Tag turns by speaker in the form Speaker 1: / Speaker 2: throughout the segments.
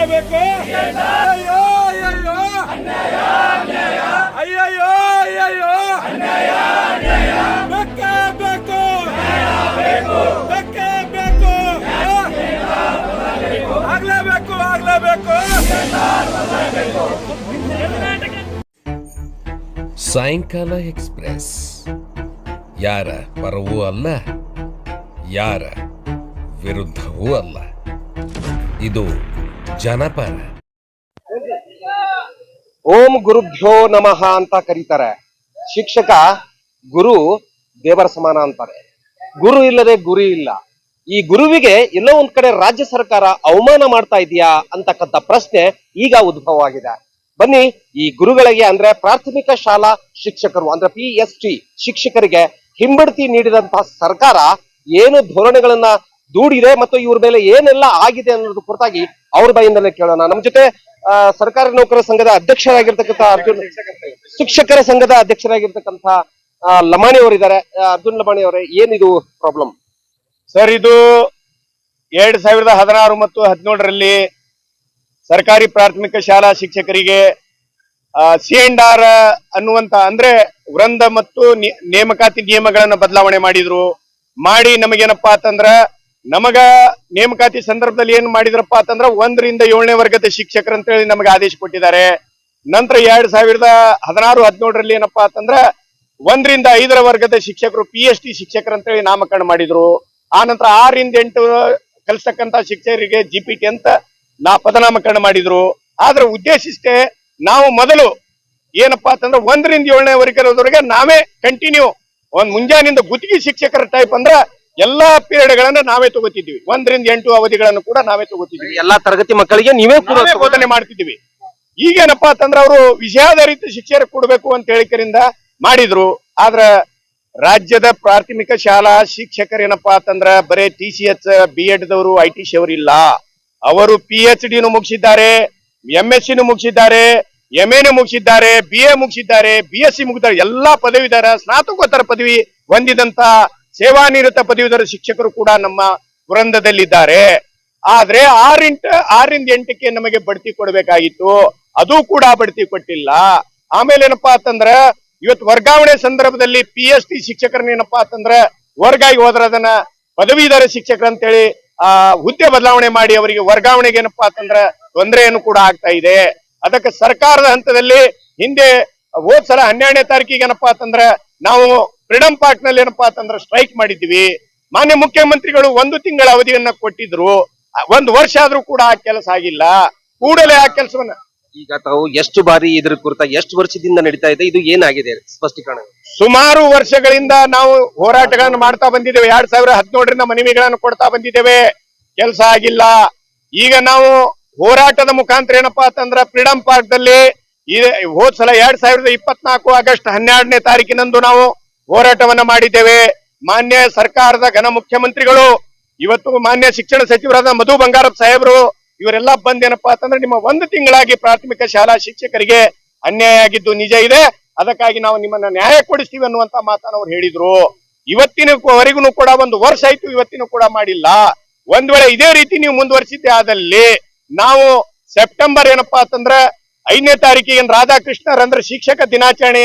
Speaker 1: ಆಗ್ಲೇಬೇಕು ಅಯ್ಯೋ ಅಯ್ಯೋ ಅಯ್ಯಯ್ಯೋ ಅಯ್ಯಯ್ಯೋ. ಬೇಕೇ. ಬೇಕು. ಆಗ್ಲೇಬೇಕು ಆಗ್ಲೇಬೇಕು.
Speaker 2: ಸಾಯಂಕಾಲ ಎಕ್ಸ್ಪ್ರೆಸ್. ಯಾರ ಪರವೂ ಅಲ್ಲ, ಯಾರ ವಿರುದ್ಧವೂ ಅಲ್ಲ. ಇದು ಜನಪರ.
Speaker 3: ಓಂ ಗುರುಭ್ಯೋ ನಮಃ ಅಂತ ಕರೀತಾರೆ. ಶಿಕ್ಷಕ ಗುರು ದೇವರ ಸಮಾನ ಅಂತಾರೆ. ಗುರು ಇಲ್ಲದೆ ಗುರಿ ಇಲ್ಲ. ಈ ಗುರುವಿಗೆ ಎಲ್ಲೋ ಒಂದ್ ಕಡೆ ರಾಜ್ಯ ಸರ್ಕಾರ ಅವಮಾನ ಮಾಡ್ತಾ ಇದೆಯಾ ಅಂತಕ್ಕಂಥ ಪ್ರಶ್ನೆ ಈಗ ಉದ್ಭವ ಆಗಿದೆ ಬನ್ನಿ, ಈ ಗುರುಗಳಿಗೆ ಅಂದ್ರೆ ಪ್ರಾಥಮಿಕ ಶಾಲಾ ಶಿಕ್ಷಕರು, ಅಂದ್ರೆ ಪಿ ಟಿ ಶಿಕ್ಷಕರಿಗೆ ಹಿಂಬಡ್ತಿ ನೀಡಿದಂತಹ ಸರ್ಕಾರ ಏನು ಧೋರಣೆಗಳನ್ನ ದೂಡಿದೆ ಮತ್ತು ಇವ್ರ ಮೇಲೆ ಏನೆಲ್ಲ ಆಗಿದೆ ಅನ್ನೋದು ಕುರಿತಾಗಿ ಅವ್ರ ಬಾಯಿಂದಲೇ ಕೇಳೋಣ. ನಮ್ಮ ಜೊತೆ ಸರ್ಕಾರಿ ನೌಕರರ ಸಂಘದ ಅಧ್ಯಕ್ಷರಾಗಿರ್ತಕ್ಕಂಥ ಅರ್ಜುನ್ ಶಿಕ್ಷಕರ ಸಂಘದ ಅಧ್ಯಕ್ಷರಾಗಿರ್ತಕ್ಕಂಥ ಲಮಾಣಿ ಅವರಿದ್ದಾರೆ. ಅರ್ಜುನ್ ಲಮಾಣಿ ಅವರೇ, ಏನಿದು ಪ್ರಾಬ್ಲಮ್
Speaker 4: ಸರ್, ಇದು ಎರಡ್ ಸಾವಿರದ ಹದಿನಾರು ಮತ್ತು ಹದಿನೇಳರಲ್ಲಿ ಸರ್ಕಾರಿ ಪ್ರಾಥಮಿಕ ಶಾಲಾ ಶಿಕ್ಷಕರಿಗೆ ಸಿ ಅಂಡ್ ಆರ್ ಅನ್ನುವಂತ, ಅಂದ್ರೆ ವೃಂದ ಮತ್ತು ನೇಮಕಾತಿ ನಿಯಮಗಳನ್ನ ಬದಲಾವಣೆ ಮಾಡಿದ್ರು. ಮಾಡಿ ನಮಗೇನಪ್ಪಾ ಅಂತಂದ್ರ ನಮಗ ನೇಮಕಾತಿ ಸಂದರ್ಭದಲ್ಲಿ ಏನ್ ಮಾಡಿದ್ರಪ್ಪ ಅಂತಂದ್ರ ಒಂದರಿಂದ ಏಳನೇ ವರ್ಗದ ಶಿಕ್ಷಕರು ಅಂತ ಹೇಳಿ ನಮಗೆ ಆದೇಶ ಕೊಟ್ಟಿದ್ದಾರೆ. ನಂತರ ಎರಡ್ ಸಾವಿರದ ಹದಿನಾರು, ಹದಿನೇಳರಲ್ಲಿ ಏನಪ್ಪಾ ಅಂತಂದ್ರ ಒಂದರಿಂದ ಐದರ ವರ್ಗದ ಶಿಕ್ಷಕರು ಪಿ ಎಚ್ ಡಿ ಶಿಕ್ಷಕರು ಅಂತ ಹೇಳಿ ನಾಮಕರಣ ಮಾಡಿದ್ರು. ಆ ನಂತರ ಆರಿಂದ ಎಂಟು ಕಲಿಸ್ತಕ್ಕಂತ ಶಿಕ್ಷಕರಿಗೆ ಜಿ ಪಿ ಟಿ ಅಂತ ನಾ ಪದನಾಮಕರಣ ಮಾಡಿದ್ರು. ಆದ್ರ ಉದ್ದೇಶ ಇಷ್ಟೇ, ನಾವು ಮೊದಲು ಏನಪ್ಪಾ ಅಂತಂದ್ರೆ ಒಂದರಿಂದ ಏಳನೇ ವರ್ಗದವರೆಗೆ ನಾವೇ ಕಂಟಿನ್ಯೂ ಒಂದ್ ಮುಂಜಾನಿಂದ ಗುತ್ತಿಗೆ ಶಿಕ್ಷಕರ ಟೈಪ್ ಅಂದ್ರ ಎಲ್ಲಾ ಪೀರಿಯಡ್ ಗಳನ್ನ ನಾವೇ ತಗೋತಿದ್ವಿ ಒಂದರಿಂದ ಎಂಟು ಅವಧಿಗಳನ್ನು ಕೂಡ ನಾವೇ ತಗೋತಿದ್ವಿ
Speaker 3: ಎಲ್ಲಾ ತರಗತಿ ಮಕ್ಕಳಿಗೆ ನೀವೇ ಕೂಡ
Speaker 4: ಬೋಧನೆ ಮಾಡ್ತಿದ್ವಿ ಈಗೇನಪ್ಪಾ ಅಂತಂದ್ರೆ ಅವರು ವಿಷಯಾಧಾರಿತ ಶಿಕ್ಷಣ ಕೊಡಬೇಕು ಅಂತ ಹೇಳಿಕರಿಂದ ಮಾಡಿದ್ರು. ಆದ್ರ ರಾಜ್ಯದ ಪ್ರಾಥಮಿಕ ಶಾಲಾ ಶಿಕ್ಷಕರು ಏನಪ್ಪಾ ಅಂತಂದ್ರ ಬರೇ T C H B Ed ದವರು I T C ಅವರು ಇಲ್ಲ. ಅವರು ಪಿ ಎಚ್ ಡಿನು ಮುಗಿಸಿದ್ದಾರೆ ಎಂ ಎಸ್ ಸಿನು ಮುಗಿಸಿದ್ದಾರೆ ಎಂ ಎನು ಮುಗಿಸಿದ್ದಾರೆ ಬಿ ಎ ಮುಗಿಸಿದ್ದಾರೆ ಬಿ ಎಸ್ ಸಿ ಮುಗಿದ್ದಾರೆ ಎಲ್ಲಾ ಪದವಿದಾರ ಸ್ನಾತಕೋತ್ತರ ಪದವಿ ಹೊಂದಿದಂತ ಸೇವಾನಿರತ ಪದವೀಧರ ಶಿಕ್ಷಕರು ಕೂಡ ನಮ್ಮ ವೃಂದದಲ್ಲಿದ್ದಾರೆ. ಆದ್ರೆ ಆರಿಂಟ, ಆರಿಂದ ಎಂಟಕ್ಕೆ ನಮಗೆ ಬಡ್ತಿ ಕೊಡಬೇಕಾಗಿತ್ತು. ಅದು ಕೂಡ ಬಡ್ತಿ ಕೊಟ್ಟಿಲ್ಲ. ಆಮೇಲೆ ಏನಪ್ಪಾ ಅಂತಂದ್ರ, ಇವತ್ತು ವರ್ಗಾವಣೆ ಸಂದರ್ಭದಲ್ಲಿ ಪಿ ಎಸ್ ಟಿ ಶಿಕ್ಷಕರನ್ನ ಏನಪ್ಪಾ ಅಂತಂದ್ರ, ವರ್ಗಾಗಿ ಹೋದ್ರ ಅದನ್ನ ಪದವೀಧರ ಶಿಕ್ಷಕರು ಅಂತೇಳಿ, ಆ, ಹುದ್ದೆ ಬದಲಾವಣೆ ಮಾಡಿ ಅವರಿಗೆ ವರ್ಗಾವಣೆಗೆ ಏನಪ್ಪಾ ಅಂತಂದ್ರ ತೊಂದರೆಯನ್ನು ಕೂಡ ಆಗ್ತಾ ಇದೆ. ಅದಕ್ಕೆ ಸರ್ಕಾರದ ಹಂತದಲ್ಲಿ ಹಿಂದೆ ಹೋದ್ ಸಲ ಹನ್ನೆರಡನೇ ತಾರೀಕಿಗೆ ಏನಪ್ಪಾ ಅಂತಂದ್ರ, ನಾವು ಫ್ರೀಡಂ ಪಾರ್ಕ್ನಲ್ಲಿ ಏನಪ್ಪಾ ಅಂತಂದ್ರೆ ಸ್ಟ್ರೈಕ್ ಮಾಡಿದ್ವಿ. ಮಾನ್ಯ ಮುಖ್ಯಮಂತ್ರಿಗಳು ಒಂದು ತಿಂಗಳ ಅವಧಿಯನ್ನ ಕೊಟ್ಟಿದ್ರು. ಒಂದು ವರ್ಷ ಆದ್ರೂ ಕೂಡ ಆ ಕೆಲಸ ಆಗಿಲ್ಲ. ಕೂಡಲೇ ಆ ಕೆಲಸವನ್ನ
Speaker 3: ಈಗ ತಾವು ಎಷ್ಟು ಬಾರಿ ಇದ್ರ ಕುರಿತ ಎಷ್ಟು ವರ್ಷದಿಂದ ನಡೀತಾ ಇದೆ ಇದು ಏನಾಗಿದೆ? ಸ್ಪಷ್ಟೀಕರಣ.
Speaker 4: ಸುಮಾರು ವರ್ಷಗಳಿಂದ ನಾವು ಹೋರಾಟಗಳನ್ನು ಮಾಡ್ತಾ ಬಂದಿದ್ದೇವೆ. ಎರಡ್ ಸಾವಿರ ಹದಿನೇಳರಿಂದ ಮನವಿಗಳನ್ನು ಕೊಡ್ತಾ ಬಂದಿದ್ದೇವೆ. ಕೆಲಸ ಆಗಿಲ್ಲ. ಈಗ ನಾವು ಹೋರಾಟದ ಮುಖಾಂತರ ಏನಪ್ಪಾ ಅಂತಂದ್ರ ಫ್ರೀಡಂ ಪಾರ್ಕ್ ದಲ್ಲಿ ಹೋದ್ ಸಲ ಎರಡ್ ಸಾವಿರದ ಇಪ್ಪತ್ನಾಲ್ಕು ಆಗಸ್ಟ್ ಹನ್ನೆರಡನೇ ತಾರೀಕಿನಂದು ನಾವು ಹೋರಾಟವನ್ನ ಮಾಡಿದ್ದೇವೆ. ಮಾನ್ಯ ಸರ್ಕಾರದ ಘನ ಮುಖ್ಯಮಂತ್ರಿಗಳು, ಇವತ್ತು ಮಾನ್ಯ ಶಿಕ್ಷಣ ಸಚಿವರಾದ ಮಧು ಬಂಗಾರಪ್ಪ ಸಾಹೇಬರು, ಇವರೆಲ್ಲ ಬಂದೇನಪ್ಪಾ ಅಂತಂದ್ರೆ ನಿಮ್ಮ ಒಂದು ತಿಂಗಳಾಗಿ ಪ್ರಾಥಮಿಕ ಶಾಲಾ ಶಿಕ್ಷಕರಿಗೆ ಅನ್ಯಾಯ ಆಗಿದ್ದು ನಿಜ ಇದೆ. ಅದಕ್ಕಾಗಿ ನಾವು ನಿಮ್ಮನ್ನ ನ್ಯಾಯ ಕೊಡಿಸ್ತೀವಿ ಅನ್ನುವಂತ ಮಾತನ್ನ ಅವ್ರು ಹೇಳಿದ್ರು. ಇವತ್ತಿನ ವರೆಗೂ ಕೂಡ ಒಂದು ವರ್ಷ ಆಯ್ತು, ಇವತ್ತಿನೂ ಕೂಡ ಮಾಡಿಲ್ಲ. ಒಂದ್ ವೇಳೆ ಇದೇ ರೀತಿ ನೀವು ಮುಂದುವರಿಸಿದ್ದೆ ಆದಲ್ಲಿ ನಾವು ಸೆಪ್ಟೆಂಬರ್ ಏನಪ್ಪಾ ಅಂತಂದ್ರೆ ಐದನೇ ತಾರೀಕಿಗೆ ಏನ್ ರಾಧಾಕೃಷ್ಣರಂದ್ರ ಶಿಕ್ಷಕ ದಿನಾಚರಣೆ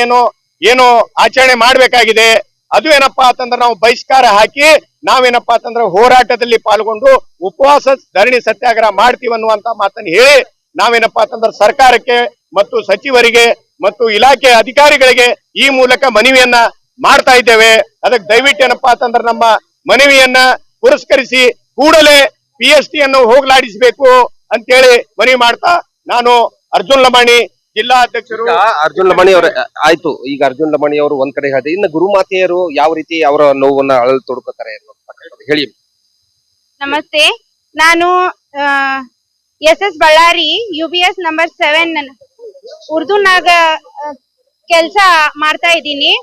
Speaker 4: ಏನು ಆಚರಣೆ ಮಾಡ್ಬೇಕಾಗಿದೆ. ಅದು ಏನಪ್ಪಾ ಅಂತಂದ್ರೆ ನಾವು ಬಹಿಷ್ಕಾರ ಹಾಕಿ ನಾವೇನಪ್ಪಾ ಅಂತಂದ್ರೆ ಹೋರಾಟದಲ್ಲಿ ಪಾಲ್ಗೊಂಡು ಉಪವಾಸ ಧರಣಿ ಸತ್ಯಾಗ್ರಹ ಮಾಡ್ತೀವಿ ಅನ್ನುವಂತ ಮಾತನ್ನು ಹೇಳಿ ನಾವೇನಪ್ಪಾ ಅಂತಂದ್ರೆ ಸರ್ಕಾರಕ್ಕೆ ಮತ್ತು ಸಚಿವರಿಗೆ ಮತ್ತು ಇಲಾಖೆ ಅಧಿಕಾರಿಗಳಿಗೆ ಈ ಮೂಲಕ ಮನವಿಯನ್ನ ಮಾಡ್ತಾ ಇದ್ದೇವೆ. ಅದಕ್ಕೆ ದಯವಿಟ್ಟು ಏನಪ್ಪಾ ಅಂತಂದ್ರೆ ನಮ್ಮ ಮನವಿಯನ್ನ ಪುರಸ್ಕರಿಸಿ ಕೂಡಲೇ ಪಿ ಎಸ್ ಟಿ ಅನ್ನು ಹೋಗ್ಲಾಡಿಸಬೇಕು ಅಂತೇಳಿ ಮನವಿ ಮಾಡ್ತಾ ನಾನು ಅರ್ಜುನ್ ಲಮಾಣಿ ಜಿಲ್ಲಾ ಅಧ್ಯಕ್ಷರು
Speaker 3: ಅರ್ಜುನ್ ಲಮಾಣಿ ಅವರ ಆಯ್ತು. ಈಗ ಅರ್ಜುನ್ ಲಮಾಣಿ ಅವರು ಒಂದ್ ಕಡೆ ಹೇಳಿದೆ ಇನ್ನು ಗುರುಮಾತೆಯರು ಯಾವ ರೀತಿ ಅವರ ನೋವನ್ನ ಅಳಲು ತೊಡ್ಕೋತಾರೆ ಹೇಳಿ.
Speaker 5: ನಮಸ್ತೆ. ನಾನು S S Ballari U B S number seven ಉರ್ದುನಾಗ ಕೆಲಸ ಮಾಡ್ತಾ ಇದ್ದೀನಿ.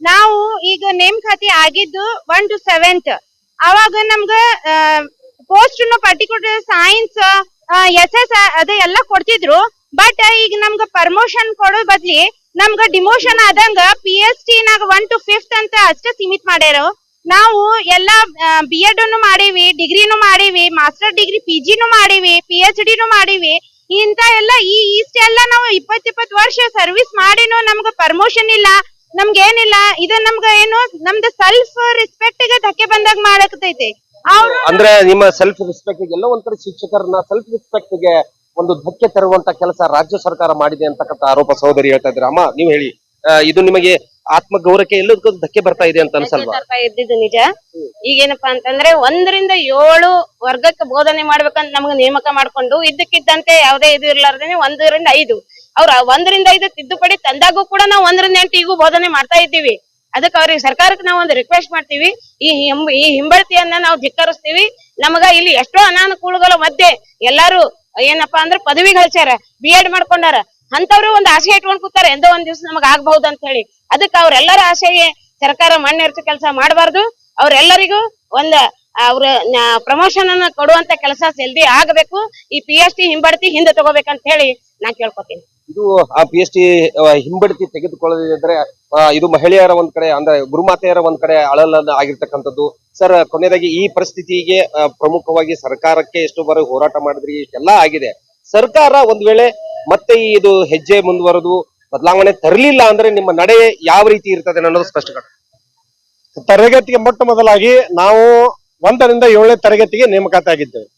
Speaker 5: ನಾವು ಈಗ ನೇಮ್ ನೇಮಕಾತಿ ಆಗಿದ್ದು ಒನ್ ಟು ಸೆವೆಂತ್ ಅವಾಗ ನಮ್ಗ post particular science S S ಅದೇ ಎಲ್ಲ ಕೊಡ್ತಿದ್ರು. ಬಟ್ ಈಗ ನಮ್ಗ ಪರ್ಮೋಷನ್ ಕೊಡೋ ಬದ್ಲಿ ನಮ್ಗ ಡಿಮೋಷನ್ ಆದಂಗ ಪಿ ಎಸ್ ಟಿ ನಾಗ ಒನ್ ಟು ಫಿಫ್ತ್ ಅಂತ ಅಷ್ಟೇ ಸೀಮಿತ ಮಾಡ್ಯಾರ. ನಾವು ಎಲ್ಲಾ ಬಿ ಎಡ್ ನು ಮಾಡಿವಿ, ಡಿಗ್ರಿನೂ ಮಾಡಿವಿ ಮಾಸ್ಟರ್ ಡಿಗ್ರಿ ಪಿ ಜಿನೂ ಮಾಡೀವಿ ಪಿ ಎಚ್ ಡಿನೂ ಮಾಡೀವಿ. ಇಂತ ಎಲ್ಲ ಈ ಇಷ್ಟೆಲ್ಲ ನಾವು ಇಪ್ಪತ್ ಇಪ್ಪತ್ ವರ್ಷ ಸರ್ವಿಸ್ ಮಾಡಿನು ನಮ್ಗ ಪರ್ಮೋಷನ್ ಇಲ್ಲ, ನಮ್ಗೆ ಏನಿಲ್ಲ, ಇದು ನಮ್ಗ ಏನು, ನಮ್ದು ಸೆಲ್ಫ್ ರೆಸ್ಪೆಕ್ಟ್ಗೆ ಧಕ್ಕೆ ಬಂದಾಗ ಮಾಡಕತೈತಿ
Speaker 3: ಅಂದ್ರೆ ನಿಮ್ಮ ಸೆಲ್ಫ್ ರೆಸ್ಪೆಕ್ಟ್ ಎಲ್ಲ ಒಂಥರ ಶಿಕ್ಷಕರನ್ನ ಸೆಲ್ಫ್ ರೆಸ್ಪೆಕ್ಟ್ಗೆ ಒಂದು ಧಕ್ಕೆ ತರುವಂತ ಕೆಲಸ ರಾಜ್ಯ ಸರ್ಕಾರ ಮಾಡಿದೆ ಅಂತಕ್ಕಂಥ ಆರೋಪ ಸಹೋದರಿ ಹೇಳ್ತಾ ಇದ್ರೆ ಅಮ್ಮ ನೀವು ಹೇಳಿ. ಇದು ನಿಮಗೆ ಆತ್ಮ ಗೌರವಕ್ಕೆ ಎಲ್ಲದಕ್ಕೂ ಧಕ್ಕೆ ಬರ್ತಾ ಇದೆ ಅಂತ ಅನ್ಸಲ್ವಾ?
Speaker 6: ಸರ್ಕಾರ ಇದ್ದಿದ್ದು ನಿಜ. ಈಗೇನಪ್ಪಾ ಅಂತಂದ್ರೆ ಒಂದರಿಂದ ಏಳು ವರ್ಗಕ್ಕೆ ಬೋಧನೆ ಮಾಡ್ಬೇಕಂತ ನಮ್ಗೆ ನೇಮಕ ಮಾಡ್ಕೊಂಡು ಇದ್ದಕ್ಕಿದ್ದಂತೆ ಯಾವುದೇ ಇದು ಇರ್ಲಾರ್ದೇನೆ ಒಂದರಿಂದ ಐದು. ಅವ್ರ ಒಂದರಿಂದ ಐದು ತಿದ್ದುಪಡಿ ತಂದಾಗೂ ಕೂಡ ನಾವು ಒಂದರಿಂದ ಎಂಟು ಈಗೂ ಬೋಧನೆ ಮಾಡ್ತಾ ಇದ್ದೀವಿ. ಅದಕ್ಕೆ ಅವ್ರಿಗೆ ಸರ್ಕಾರಕ್ಕೆ ನಾವು ಒಂದು ರಿಕ್ವೆಸ್ಟ್ ಮಾಡ್ತೀವಿ. ಈ ಹಿಂಬ ಈ ಹಿಂಬಳತಿಯನ್ನ ನಾವು ಧಿಕ್ಕರಿಸ್ತೀವಿ. ನಮಗ ಇಲ್ಲಿ ಎಷ್ಟೋ ಅನಾನುಕೂಲಗಳ ಮಧ್ಯೆ ಎಲ್ಲಾರು ಏನಪ್ಪಾ ಅಂದ್ರೆ ಪದವಿ ಗಳಿಸ್ಯಾರ ಬಿ ಎಡ್ ಮಾಡ್ಕೊಂಡಾರ. ಅಂತವ್ರು ಒಂದು ಆಸೆ ಇಟ್ಕೊಂಡ್ ಕೂತಾರ, ಎಂದೋ ಒಂದ್ ದಿವ್ಸ ನಮಗ್ ಆಗ್ಬಹುದು ಅಂತ ಹೇಳಿ. ಅದಕ್ಕೆ ಅವ್ರೆಲ್ಲರ ಆಸೆಗೆ ಸರ್ಕಾರ ಮಣ್ಣೆರ್ಚು ಕೆಲಸ ಮಾಡಬಾರ್ದು. ಅವ್ರೆಲ್ಲರಿಗೂ ಒಂದ್ ಅವ್ರ ಪ್ರಮೋಷನ್ ಅನ್ನ ಕೊಡುವಂತ ಕೆಲಸ ಜಲ್ದಿ ಆಗಬೇಕು. ಈ ಪಿ ಎಸ್ ಟಿ ಹಿಂಬಡ್ತಿ ಹಿಂದೆ ತಗೋಬೇಕಂತ ಹೇಳಿ ನಾ ಕೇಳ್ಕೊತೀನಿ.
Speaker 3: ಇದು ಆ ಪಿ ಎಸ್ ಟಿ ಹಿಂಬಡ್ತಿ ತೆಗೆದುಕೊಳ್ಳದಿದ್ರೆ ಇದು ಮಹಿಳೆಯರ ಒಂದ್ ಕಡೆ ಅಂದ್ರೆ ಗುರುಮಾತೆಯರ ಒಂದ್ ಕಡೆ ಅಳಲ್ ಆಗಿರ್ತಕ್ಕಂಥದ್ದು. ಸರ್ ಕೊನೆಯದಾಗಿ ಈ ಪರಿಸ್ಥಿತಿಗೆ ಪ್ರಮುಖವಾಗಿ ಸರ್ಕಾರಕ್ಕೆ ಎಷ್ಟು ಬಾರಿ ಹೋರಾಟ ಮಾಡಿದ್ರಿ ಇಷ್ಟೆಲ್ಲ ಆಗಿದೆ. ಸರ್ಕಾರ ಒಂದ್ ವೇಳೆ ಮತ್ತೆ ಈ ಇದು ಹೆಜ್ಜೆ ಮುಂದುವರೆದು ಬದಲಾವಣೆ ತರಲಿಲ್ಲ ಅಂದ್ರೆ ನಿಮ್ಮ ನಡೆ ಯಾವ ರೀತಿ ಇರ್ತದೆ ಅನ್ನೋದು ಸ್ಪಷ್ಟ
Speaker 7: ತರಗತಿಗೆ ಮೊಟ್ಟ ಮೊದಲಾಗಿ ನಾವು ಒಂದರಿಂದ ಏಳನೇ ತರಗತಿಗೆ ನೇಮಕಾತಿ ಆಗಿದ್ದೇವೆ.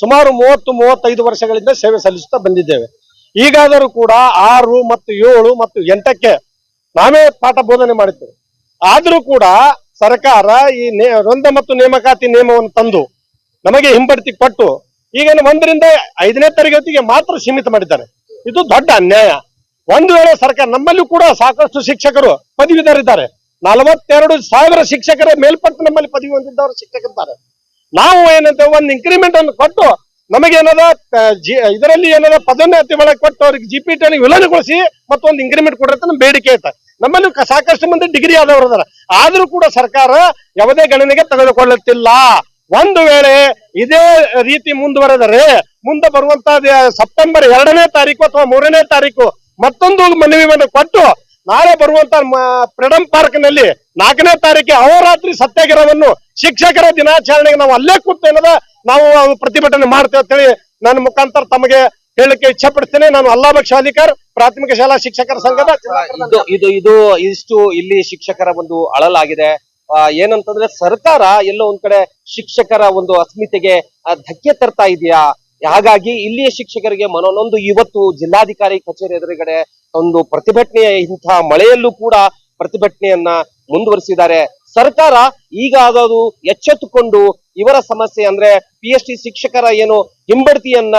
Speaker 7: ಸುಮಾರು ಮೂವತ್ತು, ಮೂವತ್ತೈದು ವರ್ಷಗಳಿಂದ ಸೇವೆ ಸಲ್ಲಿಸುತ್ತಾ ಬಂದಿದ್ದೇವೆ. ಈಗಾದರೂ ಕೂಡ ಆರು ಮತ್ತು ಏಳು ಮತ್ತು ಎಂಟಕ್ಕೆ ನಾವೇ ಪಾಠ ಬೋಧನೆ ಮಾಡಿದ್ದೇವೆ. ಆದರೂ ಕೂಡ ಸರ್ಕಾರ ಈ ವೃಂದ ಮತ್ತು ನೇಮಕಾತಿ ನಿಯಮವನ್ನು ತಂದು ನಮಗೆ ಹಿಂಬಡ್ತಿ ಕೊಟ್ಟು ಈಗ ಒಂದರಿಂದ ಐದನೇ ತರಗತಿಗೆ ಮಾತ್ರ ಸೀಮಿತ ಮಾಡಿದ್ದಾರೆ. ಇದು ದೊಡ್ಡ ಅನ್ಯಾಯ. ಒಂದು ವೇಳೆ ಸರ್ಕಾರ ನಮ್ಮಲ್ಲೂ ಕೂಡ ಸಾಕಷ್ಟು ಶಿಕ್ಷಕರು ಪದವೀಧರಿದ್ದಾರೆ. ನಲವತ್ತೆರಡು ಸಾವಿರ ಶಿಕ್ಷಕರ ಮೇಲ್ಪಟ್ಟು ನಮ್ಮಲ್ಲಿ ಪದವಿ ಹೊಂದಿದ್ದವರು ಶಿಕ್ಷಕರಿದ್ದಾರೆ. ನಾವು ಏನಂತ ಒಂದು ಇನ್ಕ್ರಿಮೆಂಟ್ ಅನ್ನು ಕೊಟ್ಟು ನಮಗೇನದ ಇದರಲ್ಲಿ ಏನದ ಪದೋನ್ನತಿ ಒಳಗೆ ಕೊಟ್ಟು ಅವ್ರಿಗೆ ಜಿ ಪಿ ಟಿ ವಿಲನಗೊಳಿಸಿ ಮತ್ತೊಂದು ಇನ್ಕ್ರಿಮೆಂಟ್ ಕೊಡ್ರಿ ನಮ್ಮ ಬೇಡಿಕೆ ಐತೆ. ನಮ್ಮಲ್ಲಿ ಸಾಕಷ್ಟು ಮಂದಿ ಡಿಗ್ರಿ ಆದವರು ಅದಾರ ಆದ್ರೂ ಕೂಡ ಸರ್ಕಾರ ಯಾವುದೇ ಗಣನೆಗೆ ತೆಗೆದುಕೊಳ್ಳುತ್ತಿಲ್ಲ. ಒಂದು ವೇಳೆ ಇದೇ ರೀತಿ ಮುಂದುವರೆದರೆ, ಮುಂದೆ ಬರುವಂತ ಸೆಪ್ಟೆಂಬರ್ ಎರಡನೇ ತಾರೀಕು ಅಥವಾ ಮೂರನೇ ತಾರೀಕು ಮತ್ತೊಂದು ಮನವಿಯನ್ನು ಕೊಟ್ಟು ನಾಳೆ ಬರುವಂತ ಫ್ರೀಡಂ ಪಾರ್ಕ್ನಲ್ಲಿ ನಾಲ್ಕನೇ ತಾರೀಕಿಗೆ ಅಹೋರಾತ್ರಿ ಸತ್ಯಾಗ್ರಹವನ್ನು ಶಿಕ್ಷಕರ ದಿನಾಚರಣೆಗೆ ನಾವು ಅಲ್ಲೇ ಕೂತು ಏನದ, ನಾವು ಪ್ರತಿಭಟನೆ ಮಾಡ್ತೇವೆ ಅಂತ ಹೇಳಿ ನನ್ನ ಮುಖಾಂತರ ತಮಗೆ ಹೇಳಕ್ಕೆ ಇಚ್ಛೆ ಪಡ್ತೇನೆ ನಾನು ಅಲ್ಲಾಬಕ್ ಶಾಲಿಕರ್, ಪ್ರಾಥಮಿಕ ಶಾಲಾ ಶಿಕ್ಷಕರ ಸಂಘದ
Speaker 3: ಇದು ಇದು ಇದು ಇಷ್ಟು ಇಲ್ಲಿ ಶಿಕ್ಷಕರ ಒಂದು ಅಳಲಾಗಿದೆ. ಏನಂತಂದ್ರೆ ಸರ್ಕಾರ ಎಲ್ಲೋ ಒಂದ್ ಕಡೆ ಶಿಕ್ಷಕರ ಒಂದು ಅಸ್ಮಿತೆಗೆ ಧಕ್ಕೆ ತರ್ತಾ ಇದೆಯಾ? ಹಾಗಾಗಿ ಇಲ್ಲಿಯ ಶಿಕ್ಷಕರಿಗೆ ಮನನೊಂದು ಇವತ್ತು ಜಿಲ್ಲಾಧಿಕಾರಿ ಕಚೇರಿ ಎದುರುಗಡೆ ಒಂದು ಪ್ರತಿಭಟನೆಯ ಇಂತಹ ಮಳೆಯಲ್ಲೂ ಕೂಡ ಪ್ರತಿಭಟನೆಯನ್ನ ಮುಂದುವರಿಸಿದ್ದಾರೆ. ಸರ್ಕಾರ ಈಗ ಅದು ಎಚ್ಚೆತ್ತುಕೊಂಡು ಇವರ ಸಮಸ್ಯೆ ಅಂದ್ರೆ ಪಿ ಎಚ್ ಡಿ ಶಿಕ್ಷಕರ ಏನು ಹಿಂಬಡ್ತಿಯನ್ನ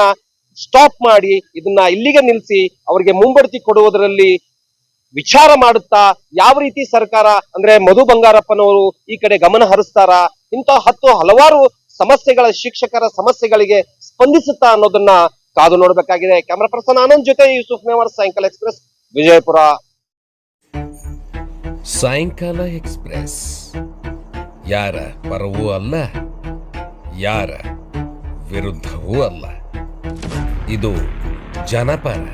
Speaker 3: ಸ್ಟಾಪ್ ಮಾಡಿ ಇದನ್ನ ಇಲ್ಲಿಗೆ ನಿಲ್ಲಿಸಿ ಅವರಿಗೆ ಮುಂಬಡ್ತಿ ಕೊಡುವುದರಲ್ಲಿ ವಿಚಾರ ಮಾಡುತ್ತಾ ಯಾವ ರೀತಿ ಸರ್ಕಾರ ಅಂದ್ರೆ ಮಧು ಬಂಗಾರಪ್ಪನವರು ಈ ಕಡೆ ಗಮನ ಹರಿಸ್ತಾರ? ಇಂತಹ ಹತ್ತು ಹಲವಾರು ಸಮಸ್ಯೆಗಳ ಶಿಕ್ಷಕರ ಸಮಸ್ಯೆಗಳಿಗೆ ಸ್ಪಂದಿಸುತ್ತಾ ಅನ್ನೋದನ್ನ ಕಾದು ನೋಡಬೇಕಾಗಿದೆ. ಕ್ಯಾಮರಾ ಪರ್ಸನ್ ಆನಂದ್ ಜೊತೆ ಯೂಸುಫ್ ನೇವರ್, ಸಾಯಂಕಾಲ ಎಕ್ಸ್ಪ್ರೆಸ್, ವಿಜಯಪುರ.
Speaker 2: ಸಾಯಂಕಾಲ ಎಕ್ಸ್ಪ್ರೆಸ್. ಯಾರ ಪರವೂ ಅಲ್ಲ, ಯಾರ ವಿರುದ್ಧವೂ ಅಲ್ಲ. ಇದು ಜನಪರ.